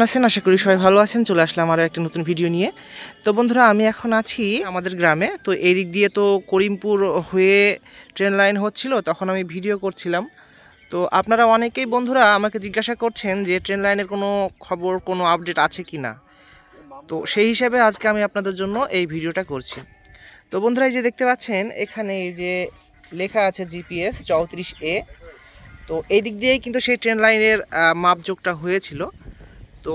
কেমন আছেন? আশা করি সবাই ভালো আছেন। চলে আসলাম আরও একটা নতুন ভিডিও নিয়ে। তো বন্ধুরা, আমি এখন আছি আমাদের গ্রামে। তো এই দিক দিয়ে তো করিমপুর হয়ে ট্রেন লাইন হচ্ছিল, তখন আমি ভিডিও করছিলাম। তো আপনারা অনেকেই বন্ধুরা আমাকে জিজ্ঞাসা করছেন যে ট্রেন লাইনের কোনো খবর, কোনো আপডেট আছে কি না? তো সেই হিসাবে আজকে আমি আপনাদের জন্য এই ভিডিওটা করছি। তো বন্ধুরা, এই যে দেখতে পাচ্ছেন, এখানে এই যে লেখা আছে জিপিএস চৌত্রিশ এ তো এই দিক দিয়েই কিন্তু সেই ট্রেন লাইনের মাপযোগটা হয়েছিল। তো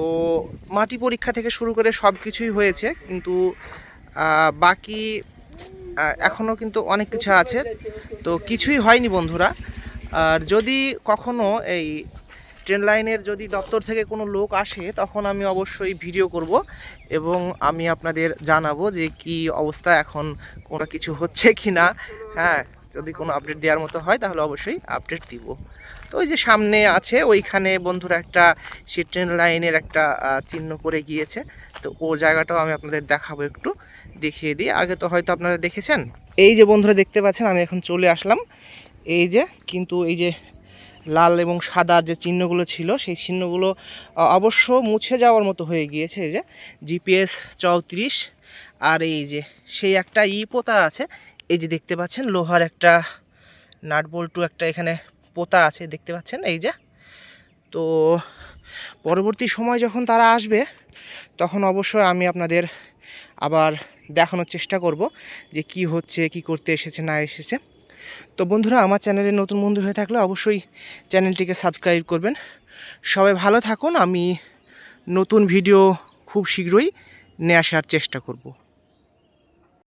মাটি পরীক্ষা থেকে শুরু করে সব কিছুই হয়েছে, কিন্তু বাকি এখনও কিন্তু অনেক কিছু আছে। তো কিছুই হয়নি বন্ধুরা। আর যদি কখনো এই ট্রেন লাইনের যদি দপ্তর থেকে কোনো লোক আসে, তখন আমি অবশ্যই ভিডিও করব এবং আমি আপনাদের জানাব যে কি অবস্থা, এখন কোনো কিছু হচ্ছে কি না হ্যাঁ যদি কোনো আপডেট দেওয়ার মতো হয়, তাহলে অবশ্যই আপডেট দিব। তো ওই যে সামনে আছে, ওইখানে বন্ধুরা একটা সে ট্রেন লাইনের একটা চিহ্ন করে গিয়েছে। তো ও জায়গাটাও আমি আপনাদের দেখাবো একটু, দেখিয়ে দিই। আগে তো হয়তো আপনারা দেখেছেন? এই যে বন্ধুরা দেখতে পাচ্ছেন, আমি এখন চলে আসলাম। এই যে কিন্তু এই যে লাল এবং সাদা যে চিহ্নগুলো ছিল, সেই চিহ্নগুলো অবশ্য মুছে যাওয়ার মতো হয়ে গিয়েছে। এই যে জিপিএস চৌত্রিশ, আর এই যে সেই একটা ই পোতা আছে এই যে দেখতে পাচ্ছেন, লোহার একটা নাট বল্টু একটা এখানে পোতা আছে, দেখতে পাচ্ছেন? এই যে। তো পরবর্তী সময় যখন তারা আসবে, তখন অবশ্যই আমি আপনাদের আবার দেখানোর চেষ্টা করব যে কি হচ্ছে, কি করতে এসেছে, না এসেছে। তো বন্ধুরা, আমার চ্যানেলে নতুন বন্ধু হয়ে থাকলে অবশ্যই চ্যানেলটিকে সাবস্ক্রাইব করবেন। সবাই ভালো থাকুন, আমি নতুন ভিডিও খুব শীঘ্রই নিয়ে আসার চেষ্টা করব।